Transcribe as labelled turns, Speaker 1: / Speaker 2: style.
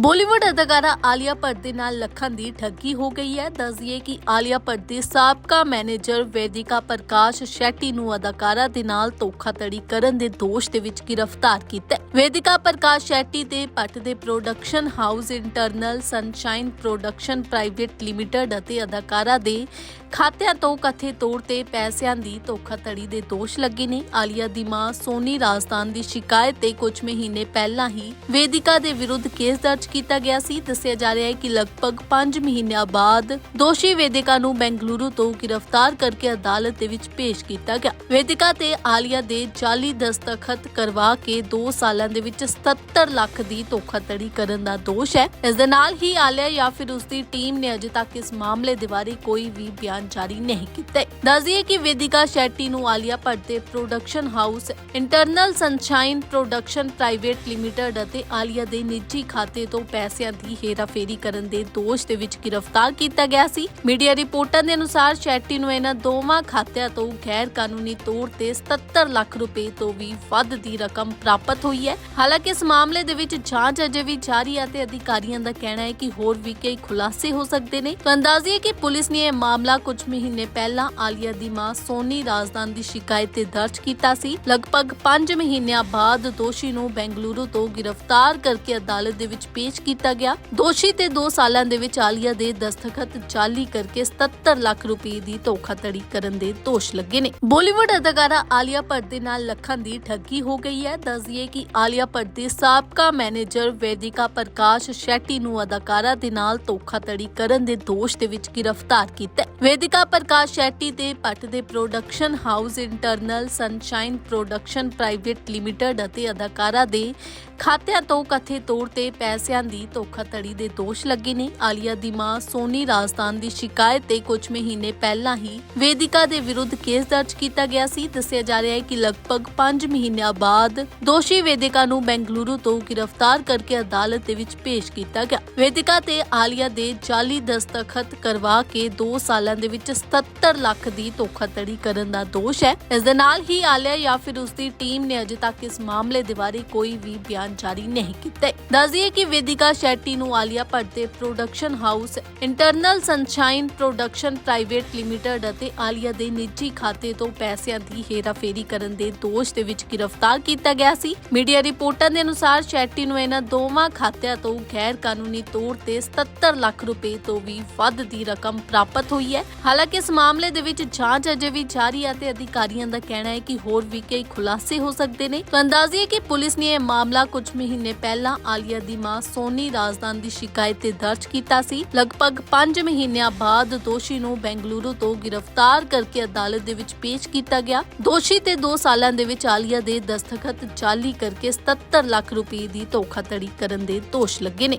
Speaker 1: ਬਾਲੀਵੁੱਡ ਅਦਾਕਾਰਾ ਆਲੀਆ ਭੱਟ ਦੇ ਨਾਲ ਲੱਖਾਂ ਦੀ ਠੱਗੀ ਹੋ ਗਈ ਹੈ। ਦੱਸਦੀਏ ਕਿ ਆਲੀਆ ਭੱਟ ਦੇ ਸਾਬਕਾ ਮੈਨੇਜਰ ਵੈਦਿਕਾ ਪ੍ਰਕਾਸ਼ ਸ਼ੈਟੀ ਨੂੰ ਅਦਾਕਾਰਾ ਦੇ ਨਾਲ ਧੋਖਾਧੜੀ ਕਰਨ ਦੇ ਦੋਸ਼ ਦੇ ਵਿੱਚ ਗ੍ਰਿਫਤਾਰ ਕੀਤਾ ਹੈ। ਵੈਦਿਕਾ ਪ੍ਰਕਾਸ਼ ਸ਼ੈਟੀ ਤੇ ਭੱਟ ਦੇ production house eternal sunshine production private limited ਅਤੇ ਅਦਾਕਾਰਾ ਦੇ ਖਾਤਿਆਂ ਤੋਂ ਕਥੇ ਤੌਰ ਤੇ ਪੈਸਿਆਂ ਦੀ ਧੋਖਾਧੜੀ ਦੇ ਦੋਸ਼ ਲੱਗੇ ਨੇ। ਆਲੀਆ ਦੀ ਮਾਂ ਸੋਨੀ ਰਾਜਸਥਾਨ ਦੀ ਸ਼ਿਕਾਇਤ ਤੇ ਕੁਝ ਮਹੀਨੇ ਪਹਿਲਾਂ ਹੀ ਵੇਦਿਕਾ ਦੇ ਵਿਰੁੱਧ ਕੇਸ ਦਰਜ ਕੀਤਾ ਗਿਆ ਸੀ। ਦੱਸਿਆ ਜਾ ਰਿਹਾ ਹੈ ਕਿ ਲਗਭਗ 5 ਮਹੀਨਿਆਂ ਬਾਅਦ ਦੋਸ਼ੀ ਵੇਦਿਕਾ ਨੂੰ ਬੈਂਗਲੁਰੂ ਤੋਂ ਗ੍ਰਿਫਤਾਰ ਕਰਕੇ ਅਦਾਲਤ ਦੇ ਵਿੱਚ ਪੇਸ਼ ਕੀਤਾ ਗਿਆ। ਵੇਦਿਕਾ ਤੇ ਆਲੀਆ ਦੇ ਜਾਲੀ ਦਸਤਖਤ ਕਰਵਾ ਕੇ 2 ਸਾਲਾਂ ਦੇ ਵਿੱਚ 77 ਲੱਖ ਦੀ ਧੋਖਾਧੜੀ ਕਰਨ ਦਾ ਦੋਸ਼ ਹੈ। ਇਸ ਦੇ ਨਾਲ ਹੀ ਆਲੀਆ ਜਾਂ ਫਿਰ ਉਸ ਦੀ ਟੀਮ ਨੇ ਅਜੇ ਤੱਕ ਇਸ ਮਾਮਲੇ ਦੇ ਬਾਰੇ ਕੋਈ ਵੀ ਬਿਆਨ ਜਾਰੀ ਨਹੀਂ ਕੀਤਾ। ਹੈ। ਦੱਸ ਦਈਏ ਕਿ ਵੇਦਿਕਾ ਸ਼ੈਟੀ ਨੂੰ ਆਲੀਆ ਭੱਟ ਦੇ production house, eternal sunshine production private limited ਅਤੇ ਆਲੀਆ ਦੇ ਨਿੱਜੀ ਖਾਤੇ ਤੋਂ ਪੈਸਿਆਂ ਦੀ ਹੇਰਾਫੇਰੀ ਕਰਨ ਦੇ ਦੋਸ਼ ਦੇ ਵਿੱਚ ਗ੍ਰਿਫਤਾਰ ਕੀਤਾ ਗਿਆ ਸੀ। ਮੀਡੀਆ ਰਿਪੋਰਟਾਂ ਦੇ ਅਨੁਸਾਰ ਸ਼ੈਟੀ ਨੂੰ ਇਹਨਾਂ ਦੋਵਾਂ ਖਾਤਿਆਂ ਤੋਂ ਗੈਰ ਕਾਨੂੰਨੀ ਤੌਰ ਤੇ 77 ਲੱਖ ਰੁਪਏ ਤੋਂ ਵੀ ਵੱਧ ਦੀ ਰਕਮ ਪ੍ਰਾਪਤ ਹੋਈ ਹੈ। ਹਾਲਾਂਕਿ ਇਸ ਮਾਮਲੇ ਦੇ ਵਿੱਚ ਜਾਂਚ ਅਜੇ ਵੀ ਜਾਰੀ ਹੈ ਤੇ ਅਧਿਕਾਰੀਆਂ ਦਾ ਕਹਿਣਾ ਹੈ ਕਿ ਹੋਰ ਵੀ ਕਈ ਖੁਲਾਸੇ ਹੋ ਸਕਦੇ ਨੇ। ਤਾਂ ਅੰਦਾਜ਼ੀਏ ਕਿ ਪੁਲਿਸ ਨੇ ਇਹ ਮਾਮਲਾ ਕੁਝ ਮਹੀਨੇ ਪਹਿਲਾਂ ਆਲੀਆ ਦੀ ਮਾਂ ਸੋਨੀ ਰਾਜਦਾਨ ਦੀ ਸ਼ਿਕਾਇਤ ਤੇ ਦਰਜ ਕੀਤਾ ਸੀ। ਲਗਭਗ 5 ਮਹੀਨਿਆਂ ਬਾਅਦ ਦੋਸ਼ੀ ਨੂੰ ਬੈਂਗਲੁਰੂ ਤੋਂ ਗ੍ਰਿਫਤਾਰ ਕਰਕੇ ਅਦਾਲਤ ਦੇ ਵਿੱਚ ਪੇਸ਼ ਕੀਤਾ ਗਿਆ। ਦੋਸ਼ੀ ਤੇ 2 ਸਾਲਾਂ ਦੇ ਵਿੱਚ ਆਲੀਆ ਦੇ ਦਸਤਖਤ ਜਾਲੀ ਕਰਕੇ 77 ਲੱਖ ਰੁਪਏ ਦੀ ਧੋਖਾਧੜੀ ਕਰਨ ਦੇ ਦੋਸ਼ ਲੱਗੇ ਨੇ। ਬਾਲੀਵੁੱਡ ਅਦਾਕਾਰਾ ਆਲੀਆ ਭੱਟ ਦੇ ਨਾਲ ਲੱਖਾਂ ਦੀ ਠੱਗੀ ਹੋ ਗਈ ਹੈ। ਦੱਸਦੀਏ ਕਿ ਆਲੀਆ ਭੱਟ ਦੇ ਸਾਬਕਾ ਮੈਨੇਜਰ ਵੈਦਿਕਾ ਪ੍ਰਕਾਸ਼ ਸ਼ੈਟੀ ਨੂੰ ਅਦਾਕਾਰਾ ਦੇ ਨਾਲ ਧੋਖਾਧੜੀ ਕਰਨ ਦੇ ਦੋਸ਼ ਦੇ ਵਿੱਚ ਗ੍ਰਿਫਤਾਰ ਕੀਤਾ ਹੈ। ਵੈਦਿਕਾ ਪ੍ਰਕਾਸ਼ ਸ਼ੈਟੀ ਤੇ ਭੱਟ ਦੇ production house eternal sunshine production private limited ਅਤੇ ਅਦਾਕਾਰਾ ਦੇ ਖਾਤਿਆਂ ਤੋਂ ਕਥੇ ਤੌਰ ਤੇ ਪੈਸਿਆਂ ਦੀ ਧੋਖਾਧੜੀ ਦੇ ਦੋਸ਼ ਲੱਗੇ ਨੇ। ਆਲੀਆ ਦੀ ਮਾਂ ਸੋਨੀ ਰਾਜਸਥਾਨ ਦੀ ਸ਼ਿਕਾਇਤ ਤੇ ਕੁਝ ਮਹੀਨੇ ਪਹਿਲਾਂ ਹੀ ਵੇਦਿਕਾ ਦੇ ਵਿਰੁੱਧ ਕੇਸ ਦਰਜ ਕੀਤਾ ਗਿਆ ਸੀ। ਦੱਸਿਆ ਜਾ ਰਿਹਾ ਹੈ ਕਿ ਲਗਭਗ 5 ਮਹੀਨਿਆਂ ਬਾਅਦ ਦੋਸ਼ੀ ਵੇਦਿਕਾ ਨੂੰ ਬੈਂਗਲੁਰੂ ਤੋਂ ਗ੍ਰਿਫਤਾਰ ਕਰਕੇ ਅਦਾਲਤ ਦੇ ਵਿੱਚ ਪੇਸ਼ ਕੀਤਾ ਗਿਆ। ਵੇਦਿਕਾ ਤੇ ਆਲੀਆ ਦੇ ਜਾਲੀ ਦਸਤਖਤ ਕਰਵਾ ਕੇ 2 ਸਾਲਾਂ ਦੇ ਵਿੱਚ 77 ਲੱਖ ਦੀ ਧੋਖਾਧੜੀ ਕਰਨ ਦਾ ਦੋਸ਼ ਹੈ। ਇਸ ਦੇ ਨਾਲ ਹੀ ਆਲੀਆ ਜਾਂ ਫਿਰ ਉਸ ਦੀ ਟੀਮ ਨੇ ਅਜੇ ਤੱਕ ਇਸ ਮਾਮਲੇ ਦੇ ਬਾਰੇ ਕੋਈ ਵੀ ਬਿਆਨ ਜਾਰੀ ਨਹੀਂ ਕੀਤਾ ਹੈ। ਦੱਸ ਦਈਏ ਕਿ ਵੇਦਿਕਾ ਸ਼ੈਟੀ ਨੂੰ ਆਲੀਆ ਭੱਟ ਦੇ production house eternal sunshine production private limited ਅਤੇ ਆਲੀਆ ਦੇ ਨਿੱਜੀ ਖਾਤੇ ਤੋਂ ਪੈਸਿਆਂ ਦੀ ਹੇਰਾਫੇਰੀ ਕਰਨ ਦੇ ਦੋਸ਼ ਦੇ ਵਿੱਚ ਗ੍ਰਿਫਤਾਰ ਕੀਤਾ ਗਿਆ ਸੀ ਮੀਡੀਆ ਰਿਪੋਰਟਾਂ ਦੇ ਅਨੁਸਾਰ ਸ਼ੈਟੀ ਨੂੰ ਇਹਨਾਂ ਦੋਵਾਂ ਖਾਤਿਆਂ ਤੋਂ ਗੈਰ ਕਾਨੂੰਨੀ ਤੌਰ ਤੇ 77 ਲੱਖ ਰੁਪਏ ਤੋਂ ਵੀ ਵੱਧ ਦੀ ਰਕਮ ਪ੍ਰਾਪਤ ਹੋਈ ਹੈ ਹਾਲਾਂਕਿ ਇਸ ਮਾਮਲੇ ਦੇ ਵਿੱਚ ਜਾਂਚ ਅਜੇ ਵੀ ਜਾਰੀ ਹੈ ਤੇ ਅਧਿਕਾਰੀਆਂ ਦਾ ਕਹਿਣਾ ਹੈ ਕਿ ਹੋਰ ਵੀ ਕਈ ਖੁਲਾਸੇ ਹੋ ਸਕਦੇ ਨੇ ਤਾਂ ਅੰਦਾਜ਼ੀਏ ਕਿ ਪੁਲਿਸ ਨੇ ਇਹ ਮਾਮਲਾ ਕੁਝ ਮਹੀਨੇ ਪਹਿਲਾਂ ਆਲੀਆ ਦੀ ਮਾਂ ਸੋਨੀ ਰਾਜਦਾਨ ਦੀ ਸ਼ਿਕਾਇਤ ਤੇ ਦਰਜ ਕੀਤਾ ਸੀ। ਲਗਭਗ 5 ਮਹੀਨਿਆਂ ਬਾਅਦ ਦੋਸ਼ੀ ਨੂੰ ਬੈਂਗਲੁਰੂ ਤੋਂ ਗ੍ਰਿਫਤਾਰ ਕਰਕੇ ਅਦਾਲਤ ਦੇ ਵਿੱਚ ਪੇਸ਼ ਕੀਤਾ ਗਿਆ। ਦੋਸ਼ੀ ਤੇ 2 ਸਾਲਾਂ ਦੇ ਵਿੱਚ ਆਲੀਆ ਦੇ ਦਸਤਖਤ ਜਾਲੀ ਕਰਕੇ 77 ਲੱਖ ਰੁਪਏ ਦੀ ਧੋਖਾਧੜੀ ਕਰਨ ਦੇ ਦੋਸ਼ ਲੱਗੇ ਨੇ।